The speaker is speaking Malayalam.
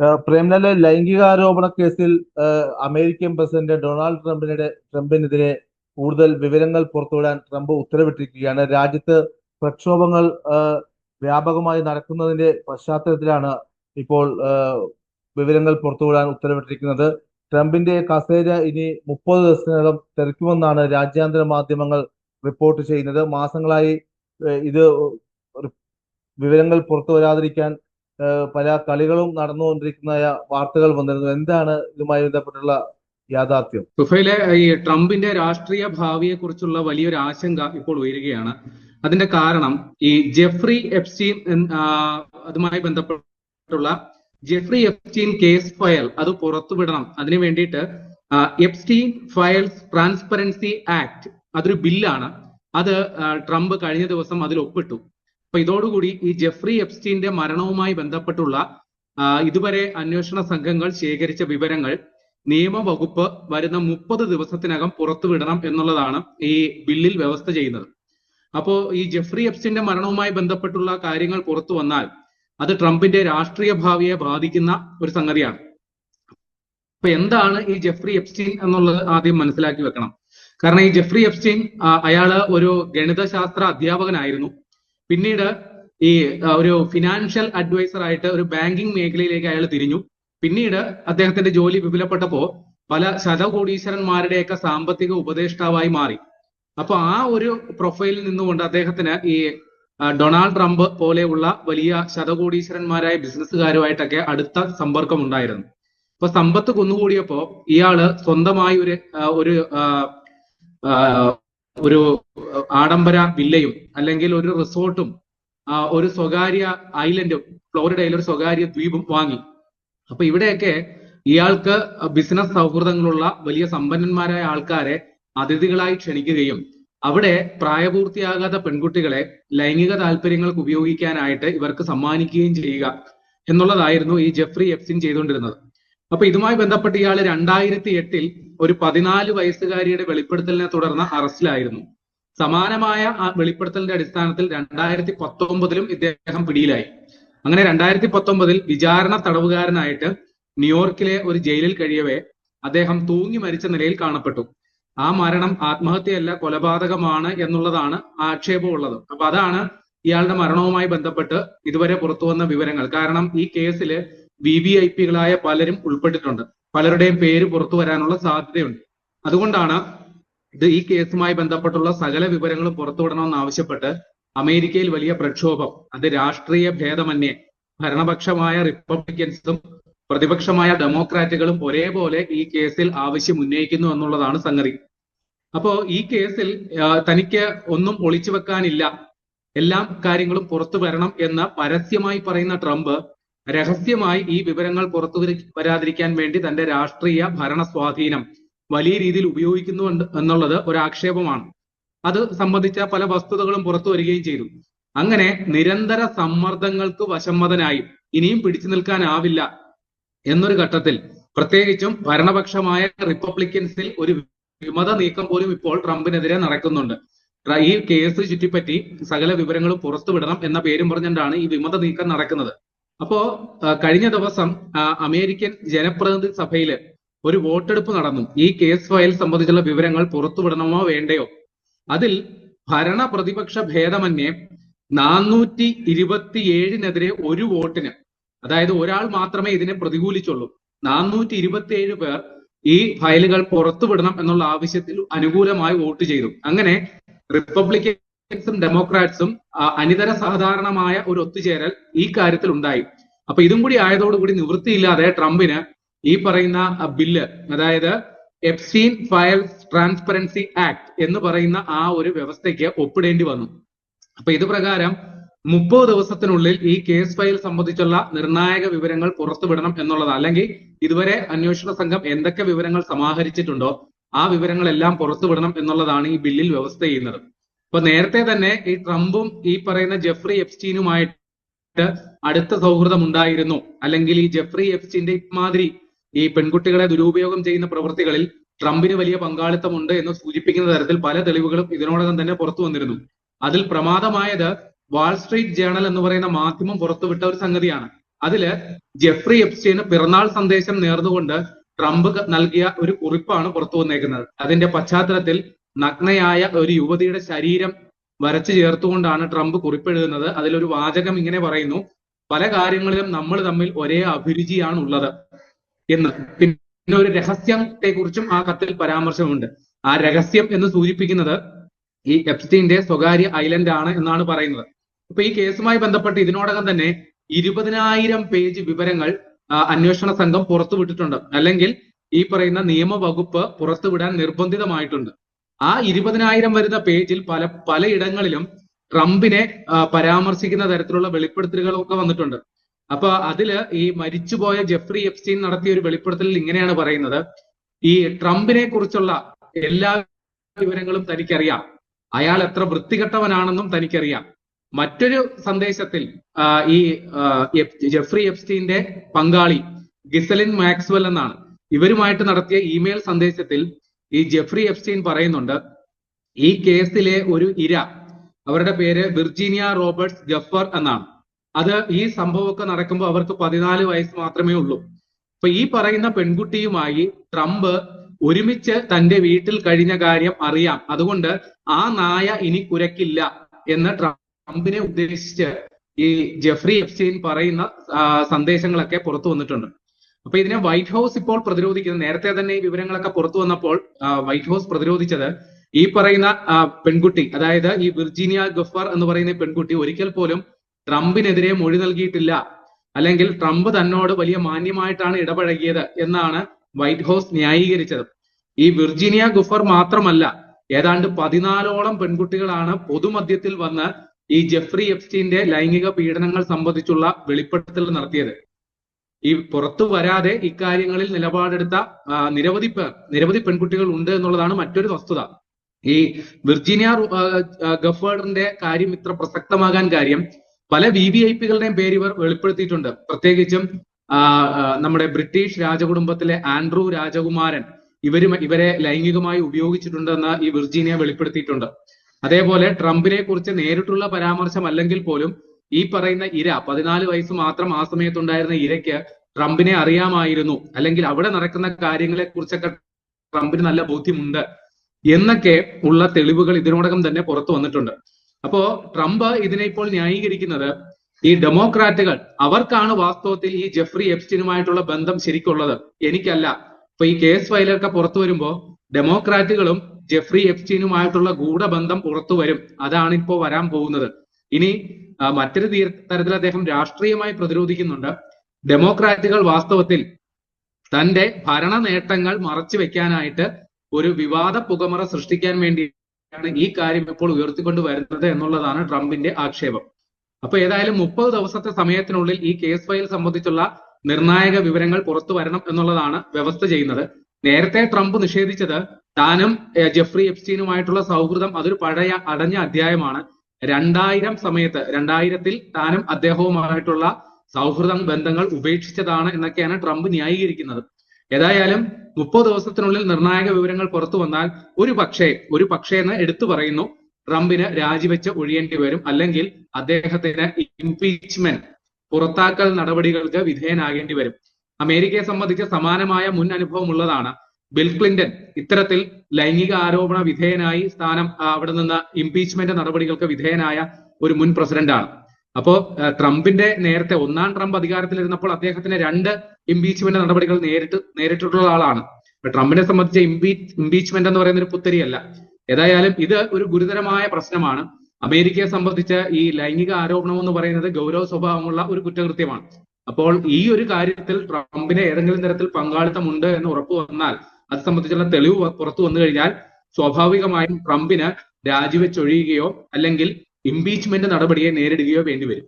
പ്രേംലാലെ ലൈംഗികാരോപണ കേസിൽ അമേരിക്കൻ പ്രസിഡന്റ് ഡൊണാൾഡ് ട്രംപിനെതിരെ ട്രംപിനെതിരെ കൂടുതൽ വിവരങ്ങൾ പുറത്തുവിടാൻ ട്രംപ് ഉത്തരവിട്ടിരിക്കുകയാണ്. രാജ്യത്ത് പ്രക്ഷോഭങ്ങൾ വ്യാപകമായി നടക്കുന്നതിന്റെ പശ്ചാത്തലത്തിലാണ് ഇപ്പോൾ വിവരങ്ങൾ പുറത്തുവിടാൻ ഉത്തരവിട്ടിരിക്കുന്നത്. ട്രംപിന്റെ കസേര ഇനി മുപ്പത് ദിവസത്തിനകം തെറിക്കുമെന്നാണ് രാജ്യാന്തര മാധ്യമങ്ങൾ റിപ്പോർട്ട് ചെയ്യുന്നത്. മാസങ്ങളായി ഇത് വിവരങ്ങൾ പുറത്തു വരാതിരിക്കാൻ പല കളികളും നടന്നുകൊണ്ടിരിക്കുന്ന വാർത്തകൾ വന്നിരുന്നു. എന്താണ് ഇതുമായി ബന്ധപ്പെട്ടുള്ള യാഥാർത്ഥ്യം? സുഫൈലെ ഈ ട്രംപിന്റെ രാഷ്ട്രീയ ഭാവിയെ കുറിച്ചുള്ള വലിയൊരു ആശങ്ക ഇപ്പോൾ ഉയരുകയാണ്. അതിന്റെ കാരണം ഈ ജെഫ്രി എഫ്സ്റ്റീൻ അതുമായി ബന്ധപ്പെട്ടുള്ള ജെഫ്രി എഫ്സ്റ്റീൻ കേസ് ഫയൽ അത് പുറത്തുവിടണം. അതിനു വേണ്ടിയിട്ട് എഫ്സ്റ്റീൻ ഫയൽസ് ട്രാൻസ്പെറൻസി ആക്ട് അതൊരു ബില്ലാണ്. അത് ട്രംപ് കഴിഞ്ഞ ദിവസം അതിൽ ഒപ്പിട്ടു. അപ്പൊ ഇതോടുകൂടി ഈ ജെഫ്രി എപ്സ്റ്റീന്റെ മരണവുമായി ബന്ധപ്പെട്ടുള്ള ഇതുവരെ അന്വേഷണ സംഘങ്ങൾ ശേഖരിച്ച വിവരങ്ങൾ നിയമവകുപ്പ് വരുന്ന മുപ്പത് ദിവസത്തിനകം പുറത്തുവിടണം എന്നുള്ളതാണ് ഈ ബില്ലിൽ വ്യവസ്ഥ ചെയ്യുന്നത്. അപ്പോ ഈ ജെഫ്രി എപ്സ്റ്റിന്റെ മരണവുമായി ബന്ധപ്പെട്ടുള്ള കാര്യങ്ങൾ പുറത്തു വന്നാൽ അത് ട്രംപിന്റെ രാഷ്ട്രീയ ഭാവിയെ ബാധിക്കുന്ന ഒരു സംഗതിയാണ്. അപ്പൊ എന്താണ് ഈ ജെഫ്രി എപ്സ്റ്റീൻ എന്നുള്ളത് ആദ്യം മനസ്സിലാക്കി വെക്കണം. കാരണം ഈ ജെഫ്രി എപ്സ്റ്റീൻ അയാൾ ഒരു ഗണിതശാസ്ത്ര അധ്യാപകനായിരുന്നു. പിന്നീട് ഈ ഒരു ഫിനാൻഷ്യൽ അഡ്വൈസർ ആയിട്ട് ഒരു ബാങ്കിങ് മേഖലയിലേക്ക് അയാൾ തിരിഞ്ഞു. പിന്നീട് അദ്ദേഹത്തിന്റെ ജോലി വിപുലപ്പെട്ടപ്പോ പല ശതകോടീശ്വരന്മാരുടെയൊക്കെ സാമ്പത്തിക ഉപദേഷ്ടാവായി മാറി. അപ്പൊ ആ ഒരു പ്രൊഫൈലിൽ നിന്നുകൊണ്ട് അദ്ദേഹത്തിന് ഈ ഡൊണാൾഡ് ട്രംപ് പോലെയുള്ള വലിയ ശതകോടീശ്വരന്മാരായ ബിസിനസ്സുകാരുമായിട്ടൊക്കെ അടുത്ത സമ്പർക്കം ഉണ്ടായിരുന്നു. അപ്പൊ സമ്പത്ത് കുന്നുകൂടിയപ്പോ ഇയാൾ സ്വന്തമായി ഒരു ഒരു ഒരു ആഡംബര വില്ലയും അല്ലെങ്കിൽ ഒരു റിസോർട്ടും ഒരു സ്വകാര്യ ഐലൻഡും ഫ്ലോറിഡയിൽ ഒരു സ്വകാര്യ ദ്വീപും വാങ്ങി. അപ്പൊ ഇവിടെയൊക്കെ ഇയാൾക്ക് ബിസിനസ് സൗഹൃദങ്ങളുള്ള വലിയ സമ്പന്നന്മാരായ ആൾക്കാരെ അതിഥികളായി ക്ഷണിക്കുകയും അവിടെ പ്രായപൂർത്തിയാകാത്ത പെൺകുട്ടികളെ ലൈംഗിക താല്പര്യങ്ങൾക്ക് ഉപയോഗിക്കാനായിട്ട് ഇവർക്ക് സമ്മാനിക്കുകയും ചെയ്യുക എന്നുള്ളതായിരുന്നു ഈ ജെഫ്രി എഫ്സിൻ ചെയ്തുകൊണ്ടിരുന്നത്. അപ്പൊ ഇതുമായി ബന്ധപ്പെട്ട് ഇയാൾ രണ്ടായിരത്തി എട്ടിൽ ഒരു പതിനാല് വയസ്സുകാരിയുടെ വെളിപ്പെടുത്തലിനെ തുടർന്ന് അറസ്റ്റിലായിരുന്നു. സമാനമായ ആ വെളിപ്പെടുത്തലിന്റെ അടിസ്ഥാനത്തിൽ രണ്ടായിരത്തി പത്തൊമ്പതിലും ഇദ്ദേഹം പിടിയിലായി. അങ്ങനെ രണ്ടായിരത്തി പത്തൊമ്പതിൽ വിചാരണ തടവുകാരനായിട്ട് ന്യൂയോർക്കിലെ ഒരു ജയിലിൽ കഴിയവേ അദ്ദേഹം തൂങ്ങി മരിച്ച നിലയിൽ കാണപ്പെട്ടു. ആ മരണം ആത്മഹത്യയല്ല കൊലപാതകമാണ് എന്നുള്ളതാണ് ആക്ഷേപമുള്ളത്. അപ്പൊ അതാണ് ഇയാളുടെ മരണവുമായി ബന്ധപ്പെട്ട് ഇതുവരെ പുറത്തു വന്ന വിവരങ്ങൾ. കാരണം ഈ കേസിൽ വി വി ഐ പികളായ പലരും ഉൾപ്പെട്ടിട്ടുണ്ട്. പലരുടെയും പേര് പുറത്തു വരാനുള്ള സാധ്യതയുണ്ട്. അതുകൊണ്ടാണ് ഇത് ഈ കേസുമായി ബന്ധപ്പെട്ടുള്ള സകല വിവരങ്ങളും പുറത്തുവിടണമെന്ന് ആവശ്യപ്പെട്ട് അമേരിക്കയിൽ വലിയ പ്രക്ഷോഭം അത് രാഷ്ട്രീയ ഭേദമന്യേ ഭരണപക്ഷമായ റിപ്പബ്ലിക്കൻസും പ്രതിപക്ഷമായ ഡെമോക്രാറ്റുകളും ഒരേപോലെ ഈ കേസിൽ ആവശ്യം ഉന്നയിക്കുന്നു എന്നുള്ളതാണ് സംഗതി. അപ്പോ ഈ കേസിൽ തനിക്ക് ഒന്നും ഒളിച്ചു വെക്കാനില്ല. എല്ലാ കാര്യങ്ങളും പുറത്തു വരണം എന്ന് പരസ്യമായി പറയുന്ന ട്രംപ് രഹസ്യമായി ഈ വിവരങ്ങൾ പുറത്തു വരാതിരിക്കാൻ വേണ്ടി തന്റെ രാഷ്ട്രീയ ഭരണ സ്വാധീനം വലിയ രീതിയിൽ ഉപയോഗിക്കുന്നു എന്നുള്ളത് ഒരു ആക്ഷേപമാണ് അത് സംബന്ധിച്ച പല വസ്തുതകളും പുറത്തു വരികയും ചെയ്തു. അങ്ങനെ നിരന്തര സമ്മർദ്ദങ്ങൾക്ക് വശമ്മതനായി ഇനിയും പിടിച്ചു നിൽക്കാനാവില്ല എന്നൊരു ഘട്ടത്തിൽ പ്രത്യേകിച്ചും ഭരണപക്ഷമായ റിപ്പബ്ലിക്കൻസിൽ ഒരു വിമത നീക്കം പോലും ഇപ്പോൾ ട്രംപിനെതിരെ നടക്കുന്നുണ്ട്. ഈ കേസ് ചുറ്റിപ്പറ്റി സകല വിവരങ്ങളും പുറത്തുവിടണം എന്ന പേരും പറഞ്ഞുകൊണ്ടാണ് ഈ വിമത നീക്കം നടക്കുന്നത്. അപ്പോ കഴിഞ്ഞ ദിവസം അമേരിക്കൻ ജനപ്രതിനിധി സഭയിൽ ഒരു വോട്ടെടുപ്പ് നടന്നു. ഈ കേസ് ഫയൽ സംബന്ധിച്ചുള്ള വിവരങ്ങൾ പുറത്തുവിടണമോ വേണ്ടയോ? അതിൽ ഭരണ പ്രതിപക്ഷ ഭേദമന്യേ നാനൂറ്റി ഇരുപത്തിയേഴിനെതിരെ ഒരു വോട്ടിന് അതായത് ഒരാൾ മാത്രമേ ഇതിനെ പ്രതികൂലിച്ചുള്ളൂ. നാനൂറ്റി ഇരുപത്തിയേഴ് പേർ ഈ ഫയലുകൾ പുറത്തുവിടണം എന്നുള്ള ആവശ്യത്തിൽ അനുകൂലമായി വോട്ട് ചെയ്തു. അങ്ങനെ റിപ്പബ്ലിക്കൻസും ഡെമോക്രാറ്റ്സും അനിതര സാധാരണമായ ഒരു ഒത്തുചേരൽ ഈ കാര്യത്തിൽ ഉണ്ടായി. അപ്പൊ ഇതും കൂടി ആയതോടുകൂടി നിവൃത്തിയില്ലാതെ ട്രംപിന് ഈ പറയുന്ന ബില്ല് അതായത് എഫ്സീൻ ഫയൽസ് ട്രാൻസ്പെറൻസി ആക്ട് എന്ന് പറയുന്ന ആ ഒരു വ്യവസ്ഥയ്ക്ക് ഒപ്പിടേണ്ടി വന്നു. അപ്പൊ ഇത് പ്രകാരം മുപ്പത് ദിവസത്തിനുള്ളിൽ ഈ കേസ് ഫയൽ സംബന്ധിച്ചുള്ള നിർണായക വിവരങ്ങൾ പുറത്തുവിടണം എന്നുള്ളത്. അല്ലെങ്കിൽ ഇതുവരെ അന്വേഷണ സംഘം എന്തൊക്കെ വിവരങ്ങൾ സമാഹരിച്ചിട്ടുണ്ടോ ആ വിവരങ്ങളെല്ലാം പുറത്തുവിടണം എന്നുള്ളതാണ് ഈ ബില്ലിൽ വ്യവസ്ഥ ചെയ്യുന്നത്. അപ്പൊ നേരത്തെ തന്നെ ഈ ട്രംപും ഈ പറയുന്ന ജെഫ്രി എപ്സ്റ്റീനുമായിട്ട് അടുത്ത സൗഹൃദം ഉണ്ടായിരുന്നു അല്ലെങ്കിൽ ഈ ജെഫ്രി എപ്സ്റ്റീന്റെ ഇമാതിരി ഈ പെൺകുട്ടികളെ ദുരുപയോഗം ചെയ്യുന്ന പ്രവൃത്തികളിൽ ട്രംപിന് വലിയ പങ്കാളിത്തമുണ്ട് എന്ന് സൂചിപ്പിക്കുന്ന തരത്തിൽ പല തെളിവുകളും ഇതിനോടകം തന്നെ പുറത്തു വന്നിരുന്നു. അതിൽ പ്രമാദമായത് വാൾസ്ട്രീറ്റ് ജേണൽ എന്ന് പറയുന്ന മാധ്യമം പുറത്തുവിട്ട ഒരു സംഗതിയാണ്. അതിൽ ജെഫ്രി എപ്സ്റ്റീന് പിറന്നാൾ സന്ദേശം നേർന്നുകൊണ്ട് ട്രംപ് നൽകിയ ഒരു കുറിപ്പാണ് പുറത്തു വന്നേക്കുന്നത്. അതിന്റെ പശ്ചാത്തലത്തിൽ നഗ്നയായ ഒരു യുവതിയുടെ ശരീരം വരച്ചു ചേർത്തുകൊണ്ടാണ് ട്രംപ് കുറിപ്പെഴുതുന്നത്. അതിലൊരു വാചകം ഇങ്ങനെ പറയുന്നു പല കാര്യങ്ങളിലും നമ്മൾ തമ്മിൽ ഒരേ അഭിരുചിയാണ് ഉള്ളത് എന്ന്. പിന്നെ ഒരു രഹസ്യത്തെ കുറിച്ചും ആ കത്തിൽ പരാമർശമുണ്ട്. ആ രഹസ്യം എന്ന് സൂചിപ്പിക്കുന്നത് ഈ എപ്സ്റ്റീന്റെ സ്വകാര്യ ഐലൻഡ് ആണ് എന്നാണ് പറയുന്നത്. അപ്പൊ ഈ കേസുമായി ബന്ധപ്പെട്ട് ഇതിനോടകം തന്നെ ഇരുപതിനായിരം പേജ് വിവരങ്ങൾ അന്വേഷണ സംഘം പുറത്തുവിട്ടിട്ടുണ്ട്. അല്ലെങ്കിൽ ഈ പറയുന്ന നിയമവകുപ്പ് പുറത്തുവിടാൻ നിർബന്ധിതമായിട്ടുണ്ട്. ആ ഇരുപതിനായിരം വരുന്ന പേജിൽ പല പലയിടങ്ങളിലും ട്രംപിനെ പരാമർശിക്കുന്ന തരത്തിലുള്ള വെളിപ്പെടുത്തലുകളൊക്കെ വന്നിട്ടുണ്ട്. അപ്പൊ അതിൽ ഈ മരിച്ചുപോയ ജെഫ്രി എപ്സ്റ്റീൻ നടത്തിയ ഒരു വെളിപ്പെടുത്തലിൽ ഇങ്ങനെയാണ് പറയുന്നത്. ഈ ട്രംപിനെ കുറിച്ചുള്ള എല്ലാ വിവരങ്ങളും തനിക്കറിയാം. അയാൾ എത്ര വൃത്തികെട്ടവനാണെന്നും തനിക്കറിയാം. മറ്റൊരു സന്ദേശത്തിൽ ഈ ജെഫ്രി എപ്സ്റ്റീന്റെ പങ്കാളി ഗിസലിൻ മാക്സ്വൽ എന്നാണ്. ഇവരുമായിട്ട് നടത്തിയ ഇമെയിൽ സന്ദേശത്തിൽ ഈ ജെഫ്രി എഫ്സ്റ്റീൻ പറയുന്നുണ്ട് ഈ കേസിലെ ഒരു ഇര അവരുടെ പേര് വിർജീനിയ റോബർട്ട്സ് ജഫർ എന്നാണ്. അത് ഈ സംഭവമൊക്കെ നടക്കുമ്പോൾ അവർക്ക് പതിനാല് വയസ്സ് മാത്രമേ ഉള്ളൂ. അപ്പൊ ഈ പറയുന്ന പെൺകുട്ടിയുമായി ട്രംപ് ഒരുമിച്ച് തന്റെ വീട്ടിൽ കഴിഞ്ഞ കാര്യം അറിയാം. അതുകൊണ്ട് ആ നായ ഇനി കുരക്കില്ല എന്ന് ട്രംപിനെ ഉദ്ദേശിച്ച് ഈ ജെഫ്രി എഫ്സ്റ്റീൻ പറയുന്ന സന്ദേശങ്ങളൊക്കെ പുറത്തു വന്നിട്ടുണ്ട്. അപ്പൊ ഇതിനെ വൈറ്റ് ഹൗസ് ഇപ്പോൾ പ്രതിരോധിക്കുന്നത് നേരത്തെ തന്നെ ഈ വിവരങ്ങളൊക്കെ പുറത്തു വന്നപ്പോൾ വൈറ്റ് ഹൗസ് പ്രതിരോധിച്ചത് ഈ പറയുന്ന പെൺകുട്ടി അതായത് ഈ വിർജീനിയ ഗഫർ എന്ന് പറയുന്ന പെൺകുട്ടി ഒരിക്കൽ പോലും ട്രംപിനെതിരെ മൊഴി നൽകിയിട്ടില്ല. അല്ലെങ്കിൽ ട്രംപ് തന്നോട് വലിയ മാന്യമായിട്ടാണ് ഇടപഴകിയത് എന്നാണ് വൈറ്റ് ഹൗസ് ന്യായീകരിച്ചത്. ഈ വിർജീനിയ ഗുഫർ മാത്രമല്ല ഏതാണ്ട് പതിനാലോളം പെൺകുട്ടികളാണ് പൊതുമധ്യത്തിൽ വന്ന് ഈ ജെഫ്രി എപ്സ്റ്റീന്റെ ലൈംഗിക പീഡനങ്ങൾ സംബന്ധിച്ചുള്ള വെളിപ്പെടുത്തൽ നടത്തിയത്. ഈ പുറത്തു വരാതെ ഇക്കാര്യങ്ങളിൽ നിലപാടെടുത്ത നിരവധി പേർ നിരവധി പെൺകുട്ടികൾ ഉണ്ട് എന്നുള്ളതാണ് മറ്റൊരു വസ്തുത. ഈ വിർജീനിയ ഗഫേർഡിന്റെ കാര്യം ഇത്ര പ്രസക്തമാകാൻ കാര്യം പല വി വി ഐ പികളുടെയും പേര് ഇവർ വെളിപ്പെടുത്തിയിട്ടുണ്ട്. പ്രത്യേകിച്ചും നമ്മുടെ ബ്രിട്ടീഷ് രാജകുടുംബത്തിലെ ആൻഡ്രൂ രാജകുമാരൻ ഇവരും ഇവരെ ലൈംഗികമായി ഉപയോഗിച്ചിട്ടുണ്ടെന്ന് ഈ വിർജീനിയ വെളിപ്പെടുത്തിയിട്ടുണ്ട്. അതേപോലെ ട്രംപിനെ കുറിച്ച് നേരിട്ടുള്ള പരാമർശം അല്ലെങ്കിൽ പോലും ഈ പറയുന്ന ഇര പതിനാല് വയസ്സ് മാത്രം ആ സമയത്തുണ്ടായിരുന്ന ഇരയ്ക്ക് ട്രംപിനെ അറിയാമായിരുന്നു. അല്ലെങ്കിൽ അവിടെ നടക്കുന്ന കാര്യങ്ങളെ കുറിച്ചൊക്കെ ട്രംപിന് നല്ല ബോധ്യമുണ്ട് എന്നൊക്കെ ഉള്ള തെളിവുകൾ ഇതിനോടകം തന്നെ പുറത്തു വന്നിട്ടുണ്ട്. അപ്പോ ട്രംപ് ഇതിനെ ഇപ്പോൾ ന്യായീകരിക്കുന്നത് ഈ ഡെമോക്രാറ്റുകൾ അവർക്കാണ് വാസ്തവത്തിൽ ഈ ജെഫ്രി എപ്സ്റ്റിനുമായിട്ടുള്ള ബന്ധം ശരിക്കുള്ളത്. എനിക്കല്ല. ഇപ്പൊ ഈ കേസ് ഫയലൊക്കെ പുറത്തു വരുമ്പോ ഡെമോക്രാറ്റുകളും ജെഫ്രി എപ്സ്റ്റീനുമായിട്ടുള്ള ഗൂഢബന്ധം പുറത്തു വരും. അതാണ് ഇപ്പോൾ വരാൻ പോകുന്നത്. ഇനി മറ്റൊരു തരത്തിൽ അദ്ദേഹം രാഷ്ട്രീയമായി പ്രതിരോധിക്കുന്നുണ്ട്. ഡെമോക്രാറ്റുകൾ വാസ്തവത്തിൽ തന്റെ ഭരണ നേട്ടങ്ങൾ മറച്ചു വെക്കാനായിട്ട് ഒരു വിവാദ പുകമറ സൃഷ്ടിക്കാൻ വേണ്ടിയാണ് ഈ കാര്യം ഇപ്പോൾ ഉയർത്തിക്കൊണ്ട് വരുന്നത് എന്നുള്ളതാണ് ട്രംപിന്റെ ആക്ഷേപം. അപ്പൊ ഏതായാലും മുപ്പത് ദിവസത്തെ സമയത്തിനുള്ളിൽ ഈ കേസ് ഫയൽ സംബന്ധിച്ചുള്ള നിർണായക വിവരങ്ങൾ പുറത്തു വരണം എന്നുള്ളതാണ് വ്യവസ്ഥ ചെയ്യുന്നത്. നേരത്തെ ട്രംപ് നിഷേധിച്ചത് താനും ജെഫ്രി എപ്സ്റ്റീനുമായിട്ടുള്ള സൗഹൃദം അതൊരു പഴയ അടഞ്ഞ അധ്യായമാണ്. രണ്ടായിരം സമയത്ത് രണ്ടായിരത്തിൽ താനും അദ്ദേഹവുമായിട്ടുള്ള സൗഹൃദ ബന്ധങ്ങൾ ഉപേക്ഷിച്ചതാണ് എന്നൊക്കെയാണ് ട്രംപ് ന്യായീകരിക്കുന്നത്. ഏതായാലും മുപ്പത് ദിവസത്തിനുള്ളിൽ നിർണായക വിവരങ്ങൾ പുറത്തു വന്നാൽ ഒരു പക്ഷേ ഒരു പക്ഷേ എന്ന് എടുത്തു പറയുന്നു ട്രംപിന് രാജിവെച്ച് ഒഴിയേണ്ടി വരും. അല്ലെങ്കിൽ അദ്ദേഹത്തിന് ഇംപീച്ച്മെന്റ് പുറത്താക്കൽ നടപടികൾക്ക് വിധേയനാകേണ്ടി വരും. അമേരിക്കയെ സംബന്ധിച്ച് സമാനമായ മുൻ അനുഭവം ഉള്ളതാണ്. ബിൽ ക്ലിന്റൺ ഇത്തരത്തിൽ ലൈംഗിക ആരോപണ വിധേയനായി സ്ഥാനം അവിടെ നിന്ന് ഇംപീച്ച്മെന്റ് നടപടികൾക്ക് വിധേയനായ ഒരു മുൻ പ്രസിഡന്റാണ് അപ്പോ ട്രംപിന്റെ നേരത്തെ ഒന്നാം ട്രംപ് അധികാരത്തിലിരുന്നപ്പോൾ അദ്ദേഹത്തിന് രണ്ട് ഇംപീച്ച്മെന്റ് നടപടികൾ നേരിട്ട് നേരിട്ടിട്ടുള്ള ആളാണ്. ട്രംപിനെ സംബന്ധിച്ച ഇംപീ ഇംപീച്ച്മെന്റ് എന്ന് പറയുന്ന ഒരു പുത്തരിയല്ല. ഏതായാലും ഇത് ഒരു ഗുരുതരമായ പ്രശ്നമാണ്. അമേരിക്കയെ സംബന്ധിച്ച് ഈ ലൈംഗിക ആരോപണം എന്ന് പറയുന്നത് ഗൗരവ സ്വഭാവമുള്ള ഒരു കുറ്റകൃത്യമാണ്. അപ്പോൾ ഈ ഒരു കാര്യത്തിൽ ട്രംപിന് ഏതെങ്കിലും തരത്തിൽ പങ്കാളിത്തമുണ്ട് എന്ന് ഉറപ്പു വന്നാൽ അത് സംബന്ധിച്ചുള്ള തെളിവ് പുറത്തു വന്നു കഴിഞ്ഞാൽ സ്വാഭാവികമായും ട്രംപിന് രാജിവെച്ചൊഴിയുകയോ അല്ലെങ്കിൽ ഇംപീച്ച്മെന്റ് നടപടിയെ നേരിടുകയോ വേണ്ടിവരും.